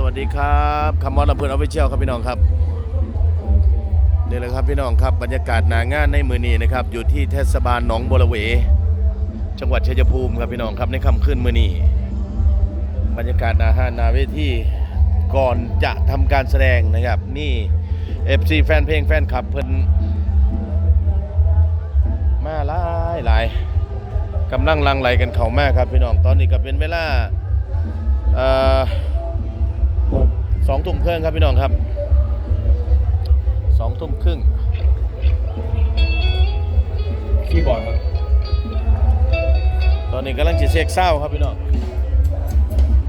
สวัสดีครับคำมอลลำเพลินออฟฟิเชียลครับพี่น้องครับนี่แหละครับพี่น้องครับบรรยากาศหนางานในมือนี้นะครับอยู่ที่เทศบาลหนองบัวระเว จังหวัดชัยภูมิครับพี่น้องครับในค่ำคืนมือนี้บรรยากาศนาห้านนาเวทีก่อนจะทำการแสดงนะครับนี่ FC แฟนเพลงแฟนคลับเพิ่นมาหลายหลายกำลังลังไหลกันเข้ามาครับพี่น้องตอนนี้ก็เป็นเวลาเอ่อ สองทุ่มครึ่งครับพี่น้องครับสองทุ่มครึ่งคีย์บอร์ดครับ ตอนนี้กำลังจะเช็คเศร้าครับพี่น้อง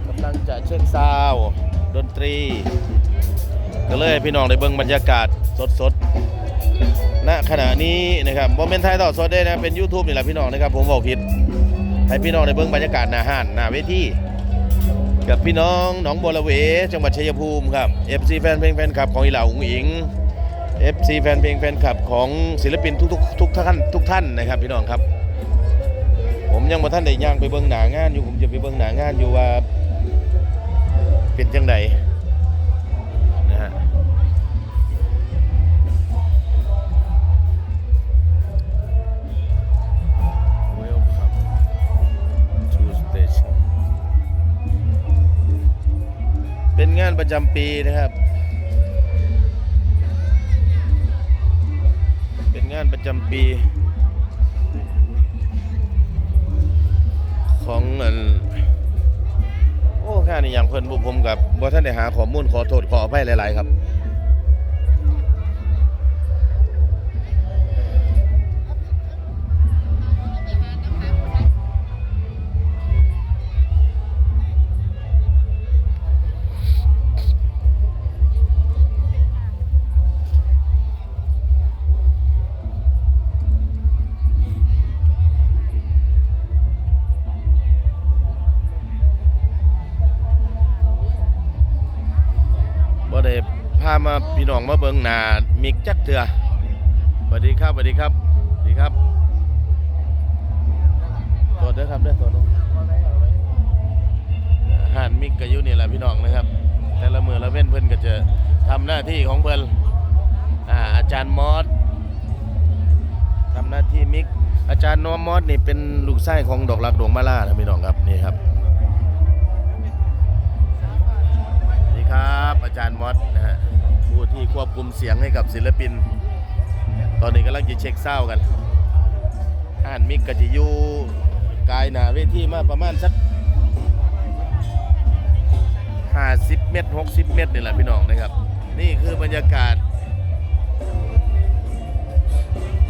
กำลังจะเช็คเศร้าดนตรี ก็เลยให้พี่น้องได้เบิ่งบรรยากาศสดๆณขณะนี้นะครับโมเมนต์ไทยต่อสดได้นะเป็น YouTube นี่แหละพี่น้องนะครับผมบอกผิดให้พี่น้องได้เบิ่งบรรยากาศหน้าห้านหน้าเวที กับพี่น้องหนองบัวระเว จังหวัดชัยภูมิครับ FC แฟนเพลงแฟนคลับของอีเหล่าอุ๋งอิง FC แฟนเพลงแฟนคลับของศิลปินทุกๆทุกท่านทุกท่านนะครับ พี่น้องครับ ผมยังมาท่านได้ย่างไปเบิ่งหนางานอยู่ผมจะไปเบิ่งหนางานอยู่ว่าเป็นจังได จำปีนะครับ เป็นงานประจำปี ของอันโอ้ค่านี่อย่างเพิ่นบุผมกับบ่ท่านได้หาข้อมูลขอโทษขออภัยหลาย ๆ ครับามาพี่น้องมาเบิงนามิกจักเถื่อสวัสดีครับสวัสดีครับสวัสดีครับตรวจด้อครับด้อตรวจห่านมิกกยู่นี่แหละพี่น้องนะครับ แต่ละมือละเว้นเพิ่อนก็จะทำหน้าที่ของเพิ่นอ่าอาจารย์มอสทำหน้าที่มิกอาจารย์นอมมอสนี่เป็นลูกไส้ของดอกรักดวงมาล่านะพี่น้องครับนี่ครับ ควบคุมเสียงให้กับศิลปิน ตอนนี้กำลังจะเช็คเศร้ากันอ่านมิกกจะอยู่กายหนาเวทีมาประมาณสัก50 เมตร 60 เมตรนี่แหละพี่น้องนะครับ นี่คือบรรยากาศ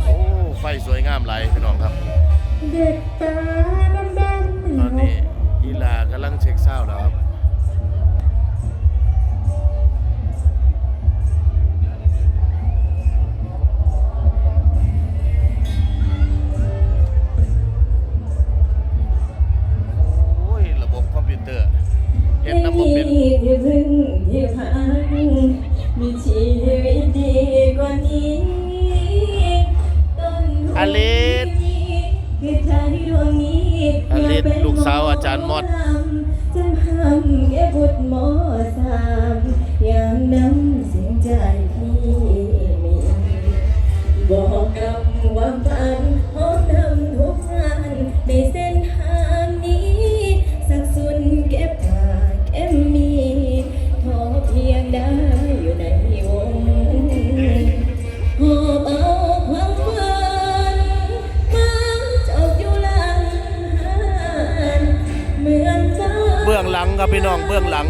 โอ้ ไฟสวยงามหลายพี่น้องครับ เด็กตาดำๆตอนนี้อีลากำลังเช็คเศร้าแล้วครับ ครับพี่น้องเบื้องหลัง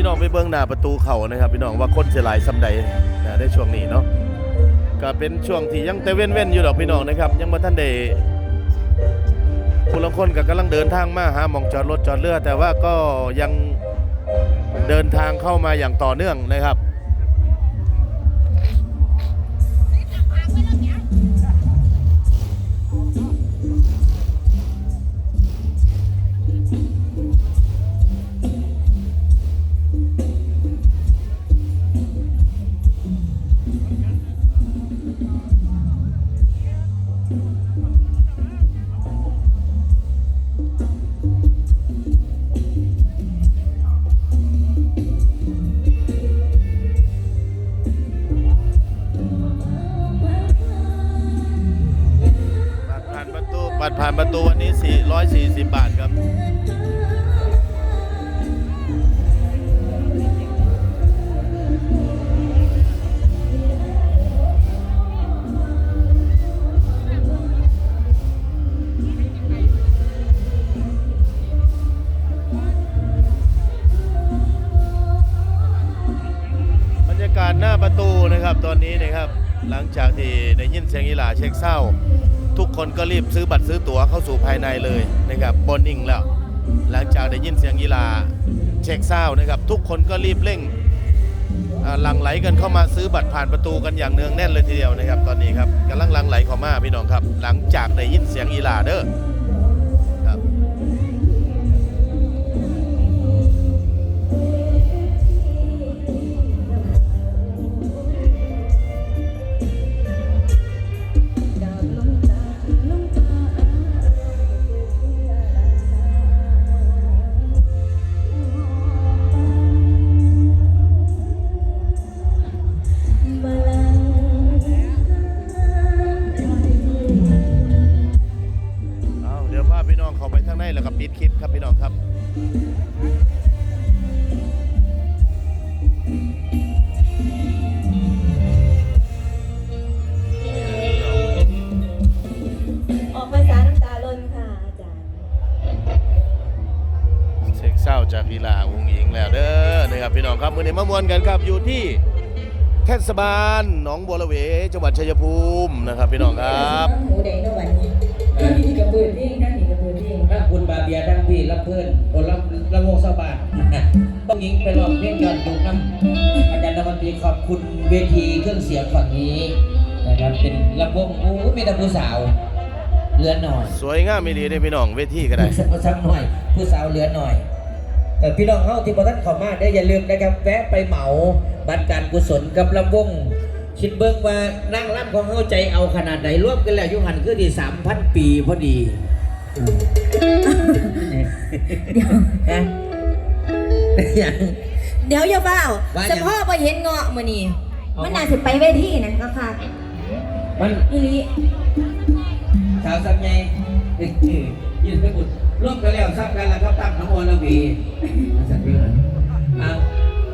พี่น้องไปเบื้องหน้าประตูเขานะครับ พี่น้องว่าคนเสียหลายสำใดนะได้ช่วงนี้เนาะก็เป็นช่วงที่ยังแต่เว้นๆอยู่ดอกพี่น้องนะครับ ยังมาท่านได้ผู้ละคนก็กำลังเดินทางมาหาหมองจอดรถจอดเรือ แต่ว่าก็ยังเดินทางเข้ามาอย่างต่อเนื่องนะครับ ประตูวันนี้ 440 บาทครับบรรยากาศหน้าประตูนะครับตอนนี้นะครับ หลังจากที่ได้ยินเสียงอีหลาเช็คเศร้า ทุกคนก็รีบซื้อบัตรซื้อตั๋วเข้าสู่ภายในเลยนะครับบนนิ่งแล้ว หลังจากได้ยินเสียงอีหลาเช็คเศร้านะครับทุกคนก็รีบเร่งหลั่งไหลกันเข้ามาซื้อบัตรผ่านประตูกันอย่างเนืองแน่นเลยทีเดียวนะครับ ตอนนี้ครับกำลังหลั่งไหลเข้ามาพี่น้องครับ หลังจากได้ยินเสียงอีหลาเด้อ พี่น้องครับมือนี้มามวนกันครับอยู่ที่เทศบาลหนองบัวระเวจังหวัดชัยภูมินะครับพี่น้องครับหมูแดงในวันนี้นี่กระเบิดเองนั่นนี่กระเบิดเองทั้งคุณบาเบียทั้งพี่รับเพื่อนคนรับระวงสบายต้องยิงไปรอบเพียงยอดยุกน้ำอาจารย์นวัตรีขอบคุณเวทีเครื่องเสียงฝั่งนี้นะครับเป็นลำวงโอ้มีแต่ผู้สาวเหลือหน่อย สวยงามมีดีได้พี่น้องเวทีก็ได้สักหน่อย ผู้สาวเหลือหน่อย พี่น้องเข้าที่บท่านเขอมาได้ออย่าลืมนะครับแวะไปเหมาบัตรการกุศลกับลำวงคิดเบิ้งว่านั่งรับของเข้าใจเอาขนาดไหนรวมกันแล้วอยุหันคือดีสามพันปีพอดีเดี๋ยวฮะอย่าง เดี๋ยวอย่าเบ้าว่าหยัง เฉพาะพอเห็นเงาะมื้อนี้เอามัมันน่าสิไปเวทีนะก็ค่ะมันอีหลีสาวสักไงยืนไปบุด ร่วมกันแล้วสักกันแล้วครับตั้งน้ำมันวีสักเรื่องอะ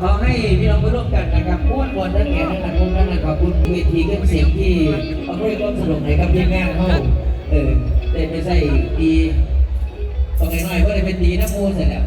ขอให้พี่น้องไปร่วมกันนะครับม้วนมวนทั้งแก่ทั้งนั้นพวกนั้นนะขอบคุณเวทีเครื่องเสียงที่เอาด้วยความสนุกในกับพี่งานเขาเออได้ไปใส่ดีตรงไหนหน่อยก็ได้เป็นดีนะโมเสร็จแล้ว